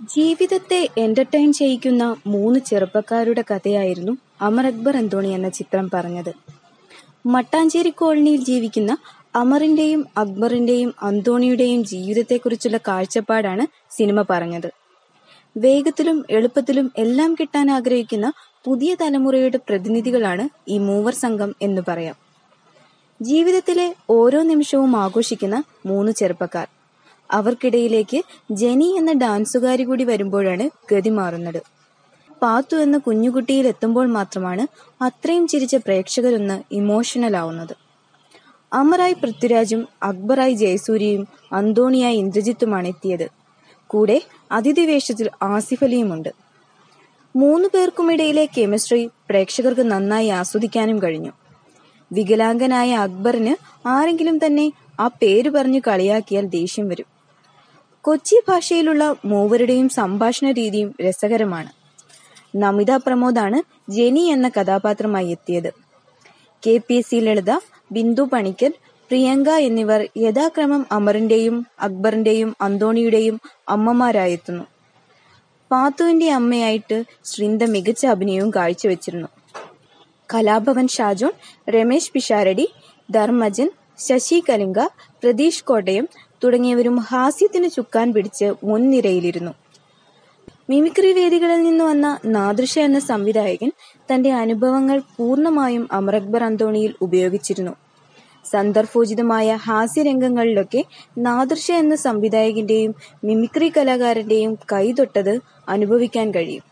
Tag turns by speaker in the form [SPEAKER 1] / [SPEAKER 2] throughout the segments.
[SPEAKER 1] ജീവിതത്തെ എന്റർടൈൻ ചെയ്യിക്കുന്ന മൂന്ന് ചെറുപ്പക്കാരുടെ കഥയായിരുന്നു അമർ അക്ബർ അന്തോണി എന്ന ചിത്രം പറഞ്ഞത്. മട്ടാഞ്ചേരി കോളനിയിൽ ജീവിക്കുന്ന അമറിന്റെയും അക്ബറിന്റെയും അന്തോണിയുടെയും ജീവിതത്തെക്കുറിച്ചുള്ള കാഴ്ചപ്പാടാണ് സിനിമ പറഞ്ഞത്. വേഗത്തിലും എളുപ്പത്തിലും എല്ലാം കിട്ടാൻ ആഗ്രഹിക്കുന്ന പുതിയ തലമുറയുടെ പ്രതിനിധികളാണ് ഈ മൂവർ സംഘം എന്ന് പറയാം. ജീവിതത്തിലെ ഓരോ നിമിഷവും ആഘോഷിക്കുന്ന മൂന്ന് ചെറുപ്പക്കാർ. അവർക്കിടയിലേക്ക് ജെനി എന്ന ഡാൻസുകാരി കൂടി വരുമ്പോഴാണ് ഗതി മാറുന്നത്. പാത്തു എന്ന കുഞ്ഞുകുട്ടിയിൽ എത്തുമ്പോൾ മാത്രമാണ് അത്രയും ചിരിച്ച പ്രേക്ഷകരൊന്ന് ഇമോഷണൽ ആവുന്നത്. അമറായി പൃഥ്വിരാജും അക്ബറായി ജയസൂര്യയും അന്തോണിയായി ഇന്ദ്രജിത്തുമാണ് എത്തിയത്. കൂടെ അതിഥി വേഷത്തിൽ ആസിഫ് അലിയുമുണ്ട് മൂന്നു പേർക്കുമിടയിലെ കെമിസ്ട്രി പ്രേക്ഷകർക്ക് നന്നായി ആസ്വദിക്കാനും കഴിഞ്ഞു. വികലാംഗനായ അക്ബറിന് ആരെങ്കിലും തന്നെ ആ പേര് പറഞ്ഞു കളിയാക്കിയാൽ ദേഷ്യം വരും. കൊച്ചി ഭാഷയിലുള്ള മൂവരുടെയും സംഭാഷണ രീതിയും രസകരമാണ്. നമിത പ്രമോദാണ് ജെനി എന്ന കഥാപാത്രമായി എത്തിയത്. K P S C Lalitha Bindu Panicker Priyanka എന്നിവർ യഥാക്രമം അമറിന്റെയും അക്ബറിന്റെയും അന്തോണിയുടെയും അമ്മമാരായെത്തുന്നു. പാത്തുവിന്റെ അമ്മയായിട്ട് ശ്രീന്ത മികച്ച അഭിനയവും കാഴ്ചവെച്ചിരുന്നു. കലാഭവൻ ഷാജോൺ രമേശ് പിഷാരടി ധർമ്മജൻ ശശി കലിംഗ പ്രതീഷ് കോട്ടയം തുടങ്ങിയവരും ഹാസ്യത്തിന് ചുക്കാൻ പിടിച്ച് മുൻനിരയിലിരുന്നു. മിമിക്രി വേദികളിൽ നിന്ന് വന്ന നാദൃശ എന്ന സംവിധായകൻ തന്റെ അനുഭവങ്ങൾ പൂർണമായും അമർ അക്ബർ അന്തോണിയിൽ ഉപയോഗിച്ചിരുന്നു. സന്ദർഭോചിതമായ ഹാസ്യരംഗങ്ങളിലൊക്കെ നാദൃശ എന്ന സംവിധായകന്റെയും മിമിക്രി കലാകാരന്റെയും കൈതൊട്ടത് അനുഭവിക്കാൻ കഴിയും.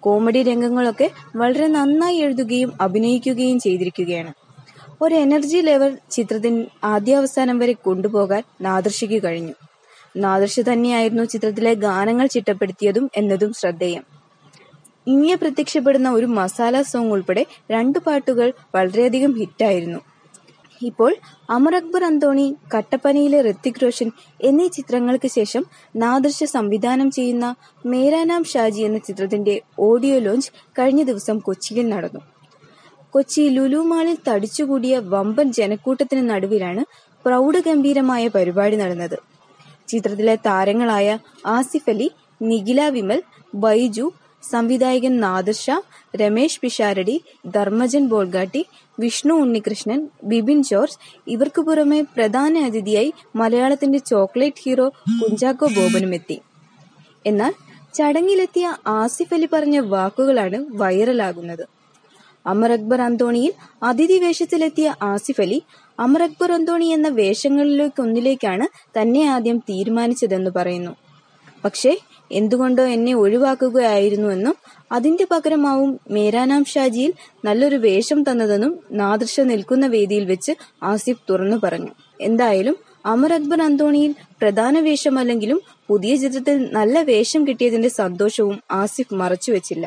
[SPEAKER 1] കോമഡി രംഗങ്ങളൊക്കെ വളരെ നന്നായി എഴുതുകയും അഭിനയിക്കുകയും ചെയ്തിരിക്കുകയാണ്. ഒരു എനർജി ലെവൽ ചിത്രത്തിന് ആദ്യാവസാനം വരെ കൊണ്ടുപോകാൻ നാദൃശിക്ക് കഴിഞ്ഞു. നാദർശ തന്നെയായിരുന്നു ചിത്രത്തിലെ ഗാനങ്ങൾ ചിട്ടപ്പെടുത്തിയതും എന്നതും ശ്രദ്ധേയം. ഇങ്ങനെ പ്രത്യക്ഷപ്പെടുന്ന ഒരു മസാല സോങ് ഉൾപ്പെടെ രണ്ട് പാട്ടുകൾ വളരെയധികം ഹിറ്റായിരുന്നു. ഇപ്പോൾ അമർ അക്ബർ അന്തോണി കട്ടപ്പനയിലെ ഋത്തിക് റോഷൻ എന്നീ ചിത്രങ്ങൾക്ക് ശേഷം നാദൃശ്യ സംവിധാനം ചെയ്യുന്ന മേരാനാം ഷാജി എന്ന ചിത്രത്തിന്റെ ഓഡിയോ ലോഞ്ച് കഴിഞ്ഞ ദിവസം കൊച്ചിയിൽ നടന്നു. കൊച്ചി ലുലു മാളിൽ തടിച്ചുകൂടിയ വമ്പൻ ജനക്കൂട്ടത്തിന് നടുവിലാണ് പ്രൗഢഗംഭീരമായ പരിപാടി നടന്നത്. ചിത്രത്തിലെ താരങ്ങളായ ആസിഫ് അലി നിഖില വിമൽ ബൈജു സംവിധായകൻ നാദർഷ രമേശ് പിഷാരടി ധർമ്മജൻ ബോൾഗാട്ടി വിഷ്ണു ഉണ്ണികൃഷ്ണൻ ബിബിൻ ജോർജ് ഇവർക്കു പുറമെ പ്രധാന അതിഥിയായി മലയാളത്തിന്റെ ചോക്ലേറ്റ് ഹീറോ കുഞ്ചാക്കോ ബോബനും എത്തി. എന്നാൽ ചടങ്ങിലെത്തിയ ആസിഫ് അലി പറഞ്ഞ വാക്കുകളാണ് വൈറലാകുന്നത്. അമർ അക്ബർ അന്തോണിയിൽ അതിഥി വേഷത്തിലെത്തിയ ആസിഫ് അലി അമർ അക്ബർ അന്തോണി എന്ന വേഷങ്ങളിലേക്കൊന്നിലേക്കാണ് തന്നെ ആദ്യം തീരുമാനിച്ചതെന്ന് പറയുന്നു. പക്ഷേ എന്തുകൊണ്ടോ എന്നെ ഒഴിവാക്കുകയായിരുന്നുവെന്നും അതിന്റെ പകരമാവും മേരാനാം ഷാജിയിൽ നല്ലൊരു വേഷം തന്നതെന്നും നാദൃശ നിൽക്കുന്ന വേദിയിൽ വെച്ച് ആസിഫ് തുറന്നു പറഞ്ഞു. എന്തായാലും അമർ അക്ബർ അന്തോണിയിൽ പ്രധാന വേഷമല്ലെങ്കിലും പുതിയ ചിത്രത്തിൽ നല്ല വേഷം കിട്ടിയതിന്റെ സന്തോഷവും ആസിഫ് മറച്ചുവെച്ചില്ല.